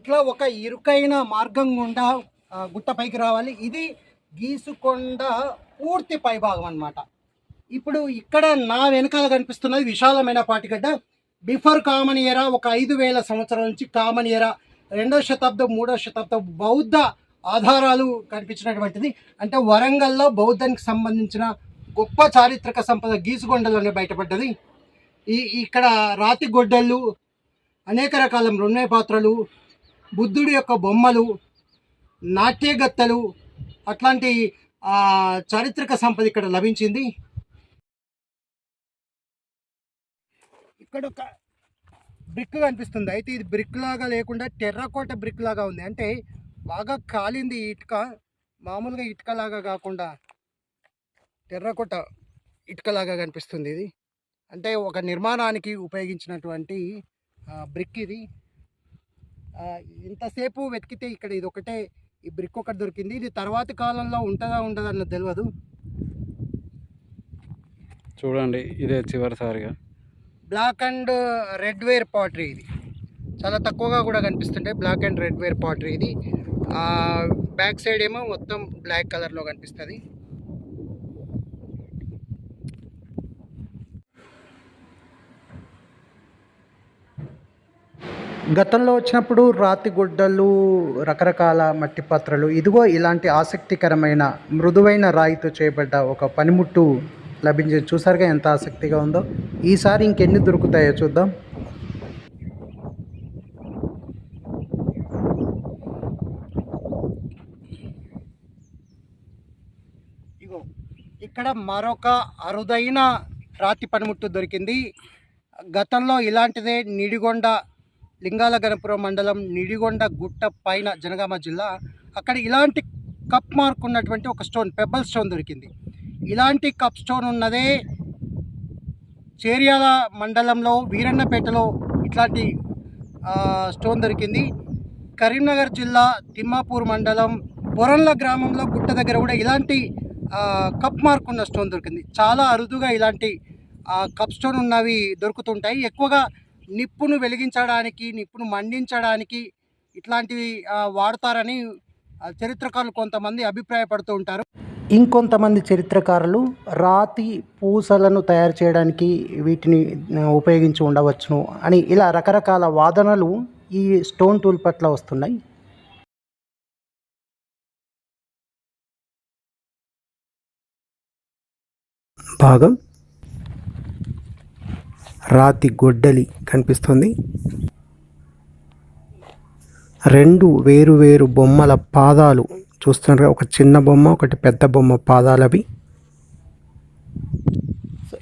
ఇట్లా ఒక ఇరుకైన మార్గం గుండా గుట్టపైకి గుట్ట పైకి రావాలి. ఇది గీసుకొండ పూర్తి పైభాగం అన్నమాట. ఇప్పుడు ఇక్కడ నా వెనకాల కనిపిస్తున్నది విశాలమైన పాటిగడ్డ. బిఫోర్ కామన్ ఎరా ఒక ఐదు వేల సంవత్సరాల నుంచి కామన్ ఎరా రెండో శతాబ్దం మూడో శతాబ్దం బౌద్ధ ఆధారాలు కనిపించినటువంటిది. అంటే వరంగల్లో బౌద్ధానికి సంబంధించిన గొప్ప చారిత్రక సంపద గీసుగొండలోనే బయటపడ్డది. ఈ ఇక్కడ రాతి గొడ్డళ్ళు అనేక రకాల మృణ్మయ పాత్రలు బుద్ధుడి యొక్క బొమ్మలు నాట్యగత్తలు అట్లాంటి చారిత్రక సంపద ఇక్కడ లభించింది. ఇక్కడ ఒక బ్రిక్ కనిపిస్తుంది. అయితే ఇది బ్రిక్ లాగా లేకుండా టెర్రకోట బ్రిక్ లాగా ఉంది. అంటే బాగా కాలింది ఈ ఇటుక మామూలుగా ఇటుక లాగా కాకుండా టెర్రకోట ఇటుక లాగా కనిపిస్తుంది ఇది. అంటే ఒక నిర్మాణానికి ఉపయోగించినటువంటి బ్రిక్ ఇది. ఇంతసేపు వెతికితే ఇక్కడ ఇది ఒకటే ఈ బ్రిక్ ఒకటి దొరికింది. ఇది తర్వాతి కాలంలో ఉంటుందా ఉండదా అన్నది తెలియదు చూడండి ఇదే చివరిసారిగా. Black and red ware pottery ఇది. చాలా తక్కువగా కూడా కనిపిస్తుంటాయి black and red ware pottery ఇది. బ్యాక్ సైడ్ ఏమో మొత్తం బ్లాక్ కలర్లో కనిపిస్తుంది. గతంలో వచ్చినప్పుడు రాతి గుడ్డలు రకరకాల మట్టి పాత్రలు ఇదిగో ఇలాంటి ఆసక్తికరమైన మృదువైన రాయితో చేయబడ్డ ఒక పనిముట్టు లభించింది. చూసారుగా ఎంత ఆసక్తిగా ఉందో? ఈసారి ఇంకెన్ని దొరుకుతాయో చూద్దాం. ఇగో ఇక్కడ మరొక అరుదైన రాతి పనిముట్టు దొరికింది. గతంలో ఇలాంటిదే నిడిగొండ లింగాల గణపురం మండలం నిడిగొండ గుట్ట పైన జనగామ జిల్లా. అక్కడ ఇలాంటి కప్ మార్క్ ఉన్నటువంటి ఒక స్టోన్ పెబ్బల్ స్టోన్ దొరికింది. ఇలాంటి కప్ స్టోన్ ఉన్నదే చేర్యాల మండలంలో వీరన్నపేటలో ఇట్లాంటి స్టోన్ దొరికింది. కరీంనగర్ జిల్లా తిమ్మాపూర్ మండలం బొరన్ల గ్రామంలో గుట్ట దగ్గర కూడా ఇలాంటి కప్ మార్క్ ఉన్న స్టోన్ దొరికింది. చాలా అరుదుగా ఇలాంటి కప్ స్టోన్ ఉన్నవి దొరుకుతుంటాయి. ఎక్కువగా నిప్పును వెలిగించడానికి నిప్పును మండించడానికి ఇట్లాంటివి వాడతారని చరిత్రకారులు కొంతమంది అభిప్రాయపడుతూ ఉంటారు. ఇంకొంతమంది చరిత్రకారులు రాతి పూసలను తయారు చేయడానికి వీటిని ఉపయోగించి ఉండవచ్చును అని ఇలా రకరకాల వాదనలు ఈ స్టోన్ టూల్ పట్ల వస్తున్నాయి. భాగం రాతి గొడ్డలి కనిపిస్తుంది. రెండు వేరు వేరు బొమ్మల పాదాలు చూస్తున్నారు ఒక చిన్న బొమ్మ ఒకటి పెద్ద బొమ్మ పాదాలు అవి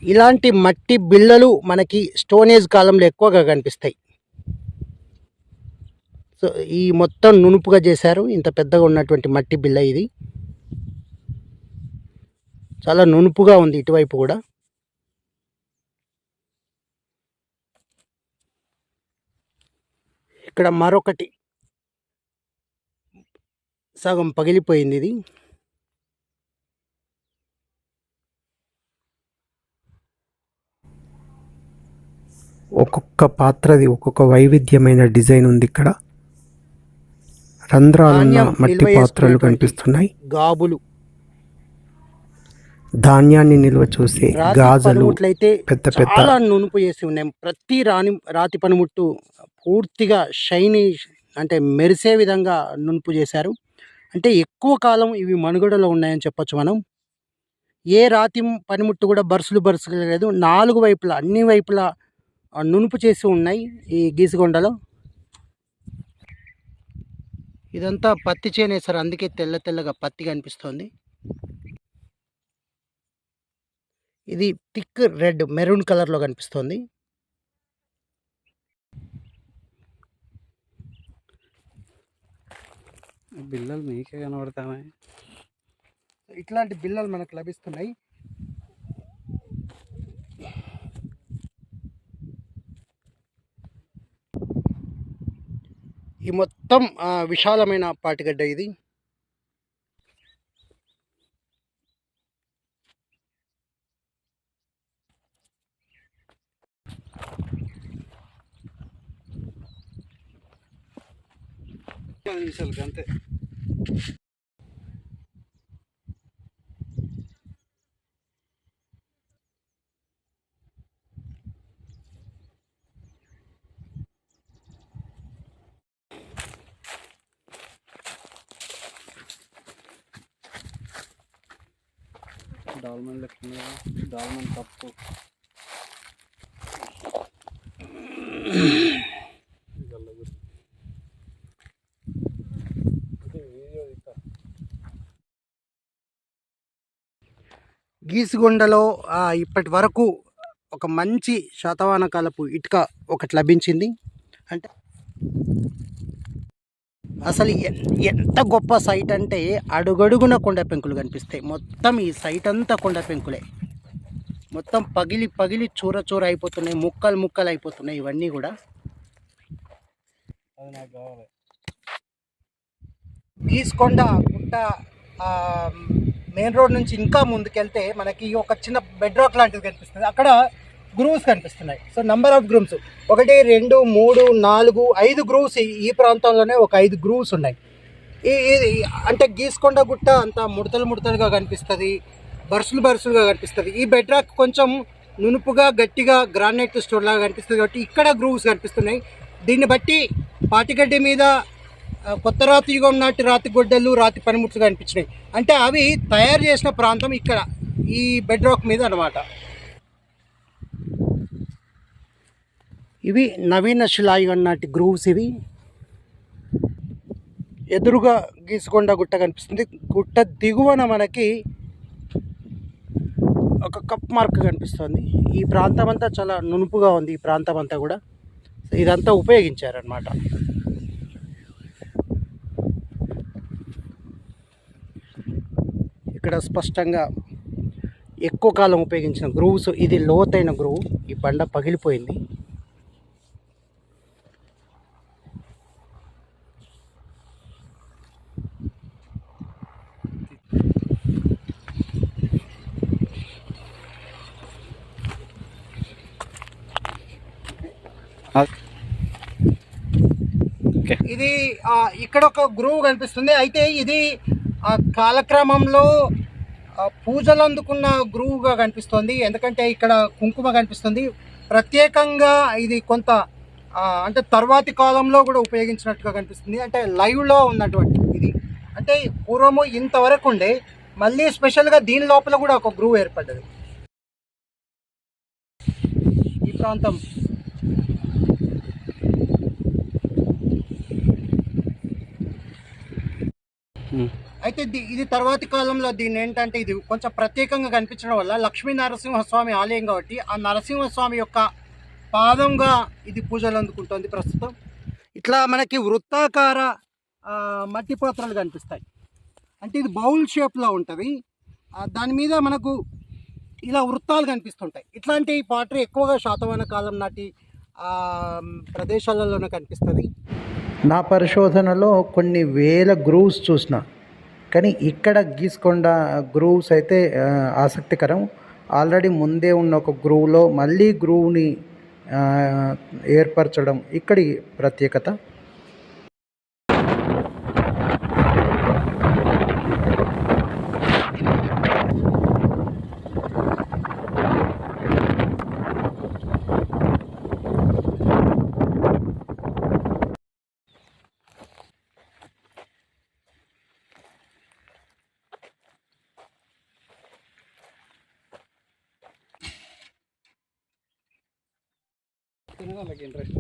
ఇలాంటి మట్టి బిళ్ళలు మనకి స్టోనేజ్ కాలంలో ఎక్కువగా కనిపిస్తాయి. సో ఈ మొత్తం నునుపుగా చేశారు. ఇంత పెద్దగా ఉన్నటువంటి మట్టి బిళ్ళ ఇది. చాలా నునుపుగా ఉంది ఇటువైపు కూడా. ఇక్కడ మరొకటి. సగం పగిలిపోయింది ఇది. ఒక్కొక్క పాత్రది ఒక్కొక్క వైవిధ్యమైన డిజైన్ ఉంది ఇక్కడ. రంధ్రాలున్న ధాన్యం మట్టి పాత్రలు కనిపిస్తున్నాయి. గాబులు. ధాన్యాన్ని నిల్వ చూసే గాజులు పెద్ద పెద్ద చాలా నునుపు చేసి ఉన్నాయి. ప్రతి రాని రాతి పనిముట్టు పూర్తిగా షైనీ అంటే మెరిసే విధంగా నునుపు చేశారు. అంటే ఎక్కువ కాలం ఇవి మనుగడలో ఉన్నాయని చెప్పొచ్చు మనం. ఏ రాతి పనిముట్టు కూడా బరుసులు బరుసులు లేదు. నాలుగు వైపులా అన్ని వైపులా నునుపు చేసి ఉన్నాయి ఈ గీసుగొండలో. ఇదంతా పత్తి చేనేసారు అందుకే తెల్ల తెల్లగా పత్తి కనిపిస్తోంది. ఇది థిక్ రెడ్ మెరూన్ కలర్లో కనిపిస్తోంది. బిల్లలు మీకే కనబడతాయి ఇట్లాంటి బిల్లలు మనకు లభిస్తున్నాయి. ఈ మొత్తం విశాలమైన పాటిగడ్డ ఇది. పది डालमन रखेंगे डालमन कप గీసుగొండలో ఇప్పటి వరకు ఒక మంచి శాతవాహన కాలపు ఇటుక ఒకటి లభించింది. అంటే అసలు ఎంత గొప్ప సైట్ అంటే అడుగడుగున కొండ పెంకులు కనిపిస్తాయి. మొత్తం ఈ సైట్ అంతా కొండ పెంకులే. మొత్తం పగిలి పగిలి చూర చూర అయిపోతున్నాయి. ముక్కలు ముక్కలు అయిపోతున్నాయి ఇవన్నీ కూడా. గీసుకొండ గుట్ట మెయిన్ రోడ్ నుంచి ఇంకా ముందుకెళ్తే మనకి ఒక చిన్న బెడ్ రాక్ లాంటిది కనిపిస్తుంది. అక్కడ గ్రూవ్స్ కనిపిస్తున్నాయి. సో నంబర్ ఆఫ్ గ్రూమ్స్ ఒకటి రెండు మూడు నాలుగు ఐదు గ్రూవ్స్ ఈ ప్రాంతంలోనే ఒక ఐదు గ్రూవ్స్ ఉన్నాయి. ఈ అంటే గీసుకొండ గుట్ట అంత ముడతలు ముడతలుగా కనిపిస్తుంది. బరుసులు బరుసులుగా కనిపిస్తుంది. ఈ బెడ్ రాక్ కొంచెం నునుపుగా గట్టిగా గ్రానైట్ స్టోన్ లాగా కనిపిస్తుంది. కాబట్టి ఇక్కడ గ్రూవ్స్ కనిపిస్తున్నాయి. దీన్ని బట్టి పాటిగడ్డి మీద కొత్త రాతి యుగం నాటి రాతి గొడ్డలు రాతి పనిముట్లు కనిపించినాయి. అంటే అవి తయారు చేసిన ప్రాంతం ఇక్కడ ఈ బెడ్ రాక్ మీద అనమాట ఇవి నవీన శిలాయుగం నాటి గ్రూవ్స్ ఇవి. ఎదురుగా గీసుకొండ గుట్ట కనిపిస్తుంది. గుట్ట దిగువన మనకి ఒక కప్ మార్క్ కనిపిస్తుంది. ఈ ప్రాంతం అంతా చాలా నునుపుగా ఉంది ఈ ప్రాంతం అంతా కూడా ఇదంతా ఉపయోగించారనమాట ఇక్కడ స్పష్టంగా ఎక్కువ కాలం ఉపయోగించిన గ్రూవ్స్ ఇది లోతైన గ్రూవ్ ఈ బండ పగిలిపోయింది. ఇది ఇక్కడ ఒక గ్రూవ్ కనిపిస్తుంది. అయితే ఇది ఆ, కాలక్రమంలో పూజలు అందుకున్న గురువుగా కనిపిస్తుంది. ఎందుకంటే ఇక్కడ కుంకుమ కనిపిస్తుంది. ప్రత్యేకంగా ఇది కొంత అంటే తర్వాతి కాలంలో కూడా ఉపయోగించినట్టుగా కనిపిస్తుంది. అంటే లైవ్లో ఉన్నటువంటి ఇది. అంటే పూర్వము ఇంతవరకు ఉండే మళ్ళీ స్పెషల్గా దీని లోపల కూడా ఒక గ్రూవ్ ఏర్పడ్డది ఈ ప్రాంతం. ఉమ్. అయితే ది- ఇది తర్వాతి కాలంలో దీన్ని ఏంటంటే ఇది కొంచెం ప్రత్యేకంగా కనిపించడం వల్ల లక్ష్మీ నరసింహస్వామి ఆలయం కాబట్టి ఆ నరసింహస్వామి యొక్క పాదంగా ఇది పూజలు అందుకుంటుంది ప్రస్తుతం. ఇట్లా మనకి వృత్తాకార మట్టి పాత్రలు కనిపిస్తాయి. అంటే ఇది బౌల్ షేప్లో ఉంటుంది. దాని మీద మనకు ఇలా వృత్తాలు కనిపిస్తుంటాయి. ఇట్లాంటి పాత్ర ఎక్కువగా శాతవాహన కాలం నాటి ప్రదేశాలలోనే కనిపిస్తుంది. నా పరిశోధనలో కొన్ని వేల గ్రూవ్స్ చూసిన. కానీ ఇక్కడ గీసుకొండ గ్రూవ్స్ అయితే ఆసక్తికరం. ఆల్రెడీ ముందే ఉన్న ఒక గ్రూవ్లో మళ్ళీ గ్రూవ్ని ఏర్పరచడం ఇక్కడి ప్రత్యేకత. తినడానికి ఇంట్రెస్ట్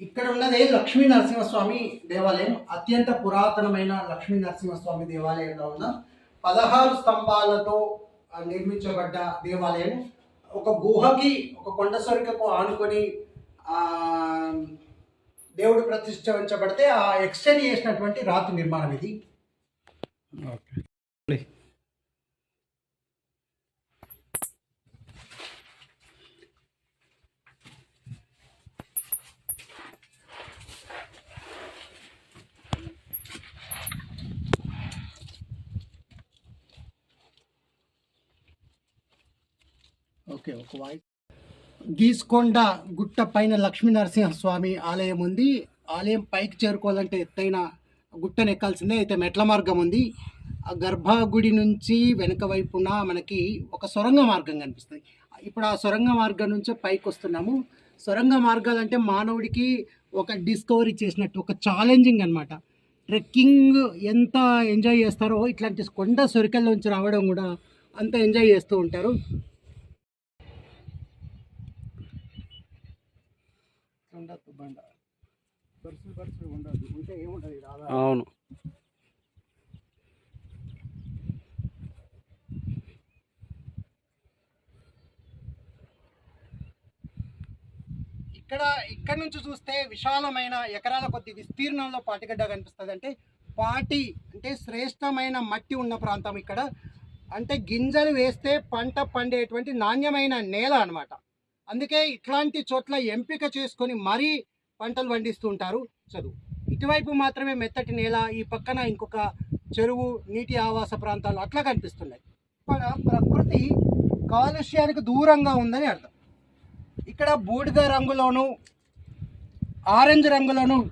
ఇక్కడ ఉన్నదే లక్ష్మీ నరసింహస్వామి దేవాలయం. అత్యంత పురాతనమైన లక్ష్మీ నరసింహస్వామి దేవాలయంలో ఉన్న పదహారు స్తంభాలతో నిర్మించబడ్డ దేవాలయం. ఒక గుహకి ఒక కొండ సొరికకు ఆనుకొని దేవుడు ప్రతిష్ఠించబడితే ఆ ఎక్స్టెండ్ చేసినటువంటి రాతి నిర్మాణం ఇది. ఓకే. ఓకే ఒక వాయిస్. గీసుకొండ గుట్ట పైన లక్ష్మీనరసింహస్వామి ఆలయం ఉంది. ఆలయం పైకి చేరుకోవాలంటే ఎత్తైన గుట్టను ఎక్కాల్సిందే. అయితే మెట్ల మార్గం ఉంది. ఆ గర్భగుడి నుంచి వెనక వైపున మనకి ఒక సొరంగ మార్గం కనిపిస్తుంది. ఇప్పుడు ఆ సొరంగ మార్గం నుంచే పైకి వస్తున్నాము. సొరంగ మార్గాలు అంటే మానవుడికి ఒక డిస్కవరీ చేసినట్టు ఒక ఛాలెంజింగ్ అనమాట ట్రెక్కింగ్ ఎంత ఎంజాయ్ చేస్తారో ఇట్లాంటి కొండ సొరికల్లోంచి రావడం కూడా అంత ఎంజాయ్ చేస్తూ ఉంటారు ఉండదు బండ బరుసు బరుసు ఉండదు ఉంటే ఏముండదు ఇది ఆధారం. అవును. ఇక్కడ ఇక్కడ నుంచి చూస్తే విశాలమైన ఎకరాల కొద్ది విస్తీర్ణంలో పాటిగడ్డ కనిపిస్తుంది. అంటే పాటి అంటే శ్రేష్టమైన మట్టి ఉన్న ప్రాంతం ఇక్కడ. అంటే గింజలు వేస్తే పంట పండేటువంటి నాణ్యమైన నేల అన్నమాట. అందుకే ఇట్లాంటి చోట్ల ఎంపిక చేసుకొని మరీ పంటలు పండిస్తూ ఉంటారు. చదువు. ఇటువైపు మాత్రమే మెత్తటి నేల ఈ పక్కన ఇంకొక చెరువు నీటి ఆవాస ప్రాంతాలు అట్లా కనిపిస్తున్నాయి. ఇక్కడ ప్రకృతి కాలుష్యానికి దూరంగా ఉందని అర్థం. ఇక్కడ బూడిద రంగులోను ఆరెంజ్ రంగులోను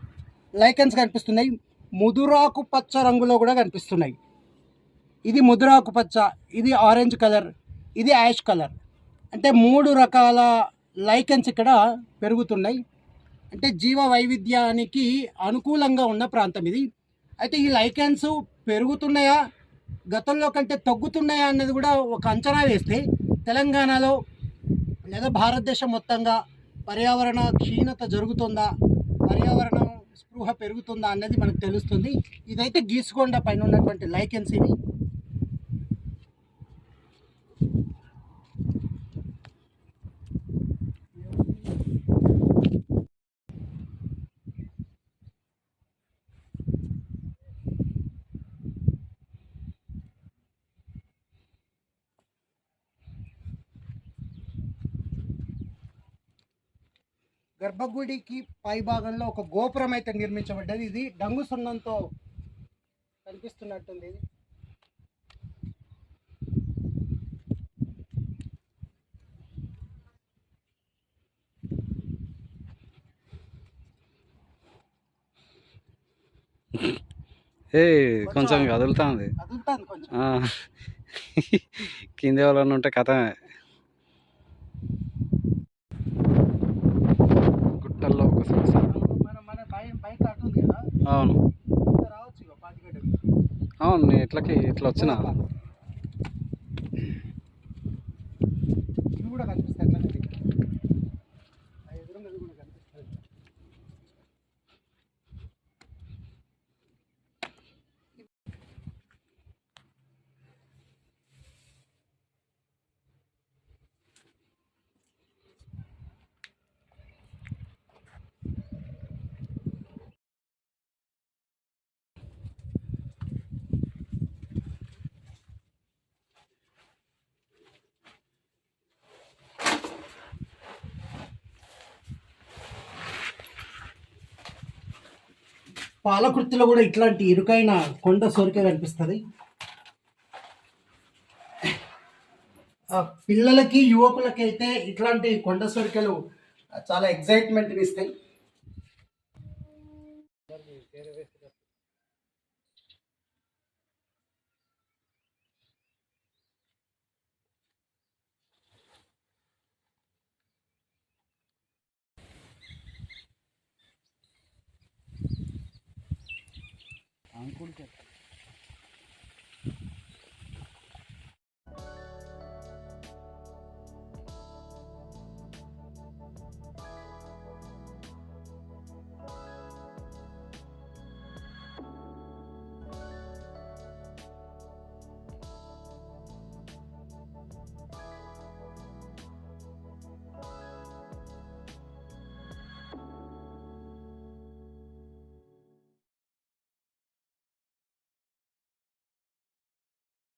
లైకెన్స్ కనిపిస్తున్నాయి. ముదురాకు పచ్చ రంగులో కూడా కనిపిస్తున్నాయి. ఇది ముదురాకు పచ్చ ఇది ఆరెంజ్ కలర్ ఇది యాష్ కలర్. అంటే మూడు రకాల లైకెన్స్ ఇక్కడ పెరుగుతున్నాయి. అంటే జీవ వైవిధ్యానికి అనుకూలంగా ఉన్న ప్రాంతం ఇది. అయితే ఈ లైకెన్స్ పెరుగుతున్నాయా? గతంలో కంటే తగ్గుతున్నాయా అన్నది కూడా ఒక అంచనా వేస్తే తెలంగాణలో లేదా భారతదేశం మొత్తంగా పర్యావరణ క్షీణత జరుగుతుందా? పర్యావరణం స్పృహ పెరుగుతుందా అన్నది మనకు తెలుస్తుంది. ఇదైతే గీసుకొండ పైన ఉన్నటువంటి లైకెన్స్ గర్భగుడికి పై భాగంలో ఒక గోపురం అయితే నిర్మించబడ్డది. ఇది డంగు సున్నంతో కనిపిస్తున్నట్టుంది. ఇది ఏ కొంచెం కదులుతుంది. కింద ఎవరన్నా ఉంటే కథమే. గుట్టల్లో ఒక కదా? అవును. అవును నేను ఇట్లకి ఇట్లా వచ్చిన. కూడా కనిపిస్తాయి పాలకుర్తిలో కూడా ఇట్లాంటి ఇరుకైన కొండ సోరిక కనిపిస్తుంది. పిల్లలకి యువకులకి అయితే ఇట్లాంటి కొండ సోరికలు చాలా ఎగ్జైట్మెంట్ ఇస్తాయి.